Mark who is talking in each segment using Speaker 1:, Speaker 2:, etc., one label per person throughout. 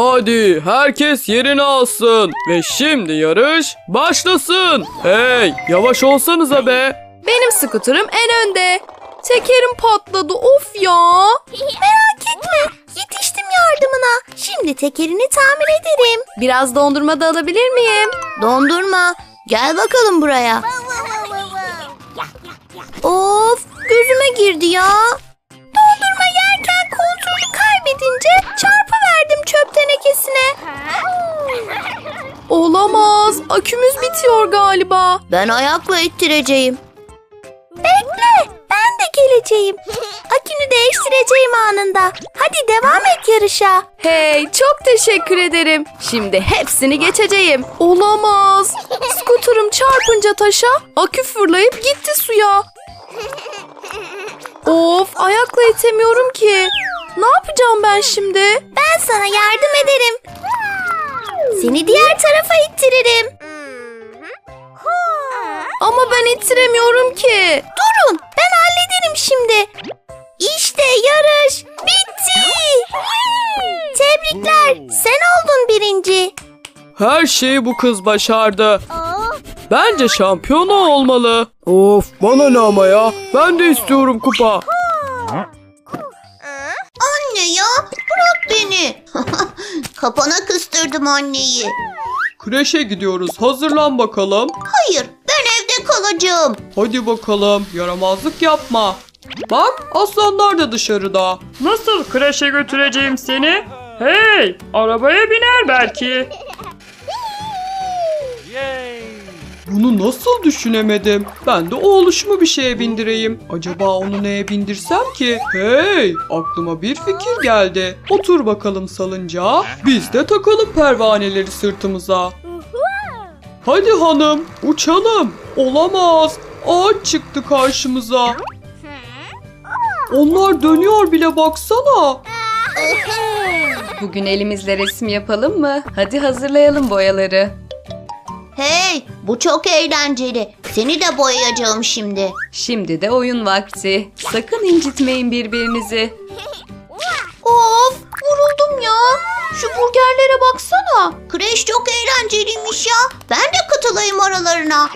Speaker 1: Hadi herkes yerini alsın ve şimdi yarış başlasın. Hey yavaş olsanıza be.
Speaker 2: Benim skuterim en önde. Tekerim patladı of ya.
Speaker 3: Merak etme. Yetiştim yardımına. Şimdi tekerini tamir ederim.
Speaker 2: Biraz dondurma da alabilir miyim?
Speaker 3: Dondurma. Gel bakalım buraya. Of gözüme girdi ya. Dondurma yerken kontrolü kaybedince çarpıverdim tenekesine.
Speaker 2: Olamaz. Akümüz bitiyor galiba.
Speaker 3: Ben ayakla ittireceğim. Bekle ben de geleceğim. Akünü değiştireceğim anında. Hadi devam et yarışa.
Speaker 2: Hey çok teşekkür ederim. Şimdi hepsini geçeceğim. Olamaz. Skuterim çarpınca taşa akü fırlayıp gitti suya. Of ayakla itemiyorum ki. Ne yapacağım ben şimdi?
Speaker 3: Ben sana yardım ederim. Seni diğer tarafa ittiririm.
Speaker 2: Ama ben ittiremiyorum ki.
Speaker 3: Durun ben hallederim şimdi. İşte yarış bitti. Tebrikler sen oldun birinci.
Speaker 1: Her şeyi bu kız başardı. Bence şampiyon o olmalı. Of bana ne ama ya. Ben de istiyorum kupa.
Speaker 3: Anne ya bırak beni. Kapana kıstırdım anneyi.
Speaker 1: Kreşe gidiyoruz. Hazırlan bakalım.
Speaker 3: Hayır ben evde kalacağım.
Speaker 1: Hadi bakalım. Yaramazlık yapma. Bak aslanlar da dışarıda.
Speaker 4: Nasıl kreşe götüreceğim seni? Hey, arabaya biner belki.
Speaker 1: Bunu nasıl düşünemedim? Ben de oğluşumu bir şeye bindireyim. Acaba onu neye bindirsem ki? Hey, aklıma bir fikir geldi. Otur bakalım salıncağa. Biz de takalım pervaneleri sırtımıza. Hadi hanım, uçalım. Olamaz. Ağaç çıktı karşımıza. Onlar dönüyor bile baksana.
Speaker 2: Bugün elimizle resim yapalım mı? Hadi hazırlayalım boyaları.
Speaker 3: Hey bu çok eğlenceli. Seni de boyayacağım şimdi.
Speaker 2: Şimdi de oyun vakti. Sakın incitmeyin birbirinizi.
Speaker 3: Of vuruldum ya. Şu burgerlere baksana. Kreş çok eğlenceliymiş ya. Ben de katılayım aralarına.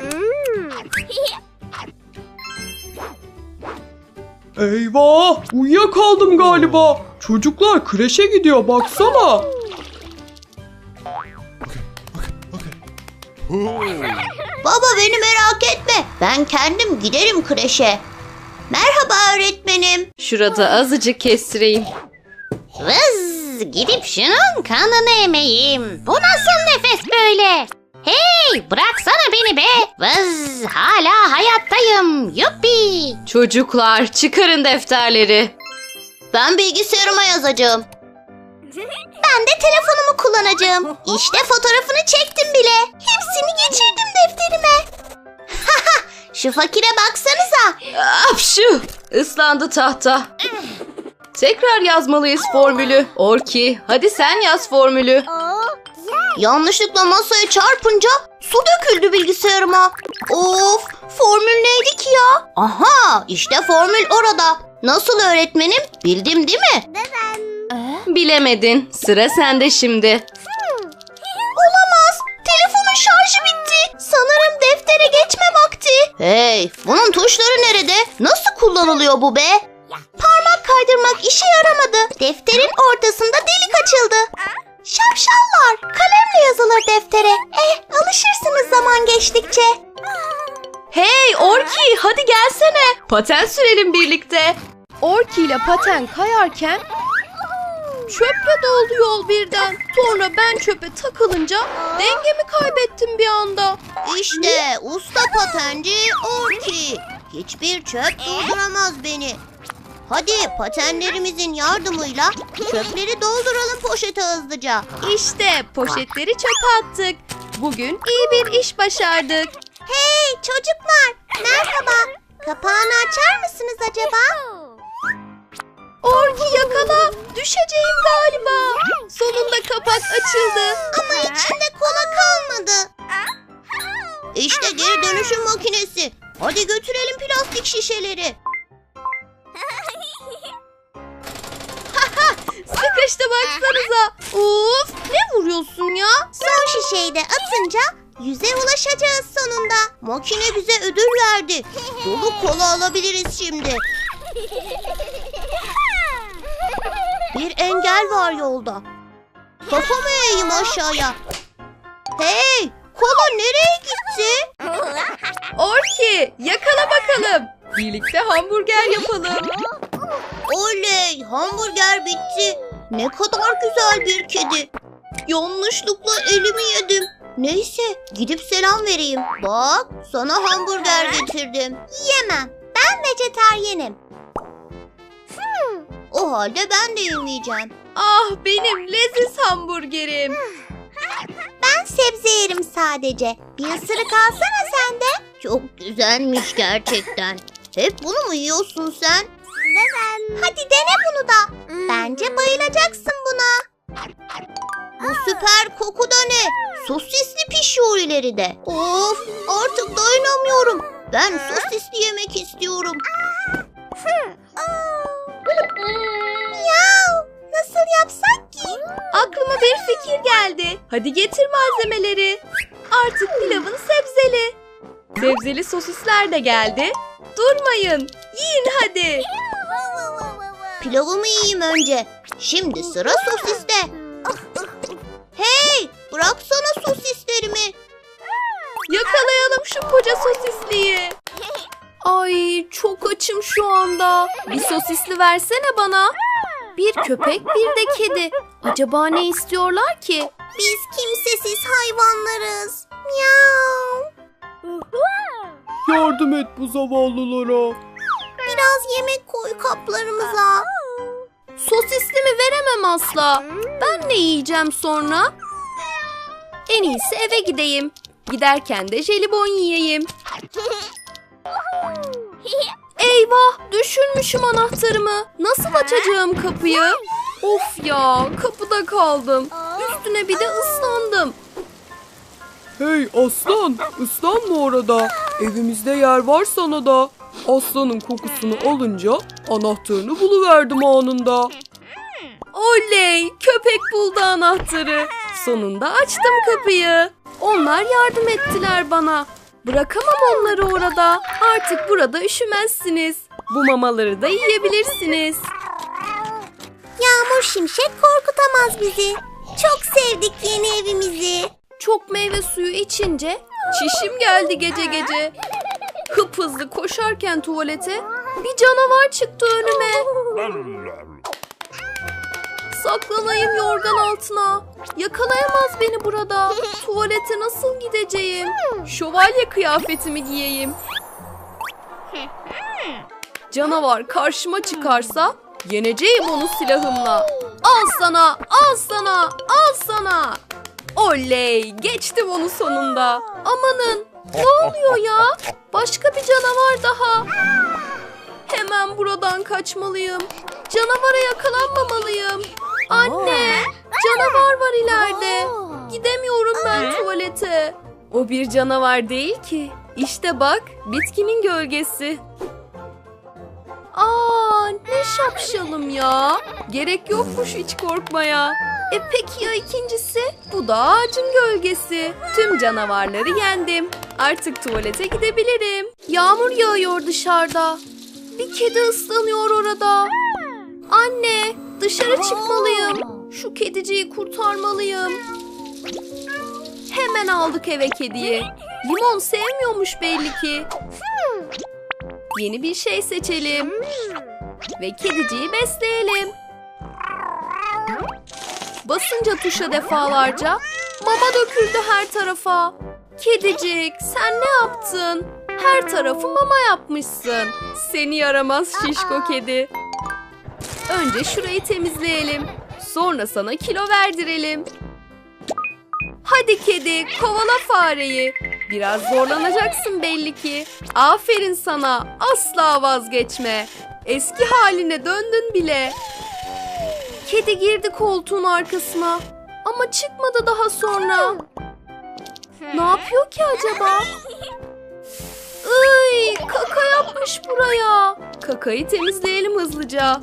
Speaker 1: Eyvah! Uyuyakaldım galiba. Çocuklar kreşe gidiyor baksana.
Speaker 3: Baba beni merak etme. Ben kendim giderim kreşe. Merhaba öğretmenim.
Speaker 2: Şurada azıcık kestireyim.
Speaker 3: Vız gidip şunun kanını emeyim. Bu nasıl nefes böyle? Hey bıraksana beni be. Vız hala hayattayım. Yuppi.
Speaker 2: Çocuklar çıkarın defterleri.
Speaker 3: Ben bilgisayarıma yazacağım. Ben de telefonumu kullanacağım. İşte fotoğrafını çektim bile. Hepsini geçirdim defterime. Şu fakire baksanıza.
Speaker 2: Apşu! Islandı tahta. Tekrar yazmalıyız formülü. Orki, hadi sen yaz formülü.
Speaker 3: Yanlışlıkla masaya çarpınca su döküldü bilgisayarıma. Of formül neydi ki ya? Aha işte formül orada. Nasıl öğretmenim? Bildim değil mi?
Speaker 2: Bilemedin. Sıra sende şimdi.
Speaker 3: Olamaz. Telefonun şarjı bitti. Sanırım deftere geçme vakti. Hey, bunun tuşları nerede? Nasıl kullanılıyor bu be? Parmak kaydırmak işe yaramadı. Defterin ortasında delik açıldı. Şapşallar. Kalemle yazılır deftere. Eh, alışırsınız zaman geçtikçe.
Speaker 2: Hey Orki, hadi gelsene. Paten sürelim birlikte. Orki ile paten kayarken çöple doldu yol birden. Sonra ben çöpe takılınca dengemi kaybettim bir anda.
Speaker 3: İşte usta patenci Orki. Hiçbir çöp dolduramaz beni. Hadi patenlerimizin yardımıyla çöpleri dolduralım poşete hızlıca.
Speaker 2: İşte poşetleri çöpe attık. Bugün iyi bir iş başardık.
Speaker 3: Hey çocuklar merhaba. Kapağını açar mısınız acaba?
Speaker 2: Düşeceğim galiba. Sonunda kapak açıldı.
Speaker 3: Ama içinde kola kalmadı. İşte geri dönüşüm makinesi. Hadi götürelim plastik şişeleri.
Speaker 2: Sıkıştı baksanıza. Uf
Speaker 3: basınca yüze ulaşacağız sonunda. Makine bize ödül verdi. Dolu kola alabiliriz şimdi. Bir engel var yolda. Kafamı eğeyim aşağıya. Hey! Kola nereye gitti?
Speaker 2: Orki yakala bakalım. Birlikte hamburger yapalım.
Speaker 3: Oley! Hamburger bitti. Ne kadar güzel bir kedi. Yanlışlıkla elimi yedim. Neyse gidip selam vereyim. Bak sana hamburger getirdim. Yemem. Ben vejetaryenim. O halde ben de yemeyeceğim.
Speaker 2: Ah benim leziz hamburgerim.
Speaker 3: Ben sebze yerim sadece. Bir ısırık alsana sen de. Çok güzelmiş gerçekten. Hep bunu mu yiyorsun sen? Hadi dene bunu da. Bence bayılacaksın buna. Bu süper koku da ne? Sosisli pişiyor ileride. Of artık dayanamıyorum. Ben sosisli yemek istiyorum. Miau, nasıl yapsak ki?
Speaker 2: Aklıma bir fikir geldi. Hadi getir malzemeleri. Artık pilavın sebzeli. Sebzeli sosisler de geldi. Durmayın. Yiyin hadi.
Speaker 3: Pilavımı yiyeyim önce. Şimdi sıra sosiste. Hey, bıraksana
Speaker 2: anda. Bir sosisli versene bana. Bir köpek bir de kedi. Acaba ne istiyorlar ki?
Speaker 3: Biz kimsesiz hayvanlarız. Miau.
Speaker 1: Yardım et bu zavallılara.
Speaker 3: Biraz yemek koy kaplarımıza.
Speaker 2: Sosisli mi veremem asla. Ben ne yiyeceğim sonra? En iyisi eve gideyim. Giderken de jelibon yiyeyim. Eyvah düşürmüşüm anahtarımı. Nasıl açacağım kapıyı? Of ya kapıda kaldım. Üstüne bir de ıslandım.
Speaker 1: Hey aslan ıslanma orada. Evimizde yer var sana da. Aslanın kokusunu alınca anahtarını buluverdim anında.
Speaker 2: Oley köpek buldu anahtarı. Sonunda açtım kapıyı. Onlar yardım ettiler bana. Bırakamam onları orada. Artık burada üşümezsiniz. Bu mamaları da yiyebilirsiniz.
Speaker 3: Yağmur şimşek korkutamaz bizi. Çok sevdik yeni evimizi.
Speaker 2: Çok meyve suyu içince çişim geldi gece gece. Hıp hızlı koşarken tuvalete bir canavar çıktı önüme. Saklanayım yorgan altına. Yakalayamaz beni burada. Tuvalete nasıl gideceğim? Şövalye kıyafetimi giyeyim. Canavar karşıma çıkarsa yeneceğim onu silahımla. Al sana, al sana, al sana. Oley, geçtim onu sonunda. Amanın, ne oluyor ya? Başka bir canavar daha. Hemen buradan kaçmalıyım. Canavara yakalanmamalıyım. Anne, canavar var ileride. Gidemiyorum ben tuvalete. O bir canavar değil ki. İşte bak, bitkinin gölgesi. Aa, ne şapşalım ya. Gerek yokmuş hiç korkmaya. E peki ya ikincisi? Bu da ağacın gölgesi. Tüm canavarları yendim. Artık tuvalete gidebilirim. Yağmur yağıyor dışarıda. Bir kedi ıslanıyor orada. Anne, dışarı çıkmalıyım. Şu kediciyi kurtarmalıyım. Hemen aldık eve kediyi. Limon sevmiyormuş belli ki. Yeni bir şey seçelim. Ve kediciyi besleyelim. Basınca tuşa defalarca mama döküldü her tarafa. Kedicik sen ne yaptın? Her tarafı mama yapmışsın. Seni yaramaz şişko kedi. Önce şurayı temizleyelim. Sonra sana kilo verdirelim. Hadi kedi kovala fareyi. Biraz zorlanacaksın belli ki. Aferin sana asla vazgeçme. Eski haline döndün bile. Kedi girdi koltuğun arkasına. Ama çıkmadı daha sonra. Ne yapıyor ki acaba? Iy, kaka yapmış buraya. Kakayı temizleyelim hızlıca.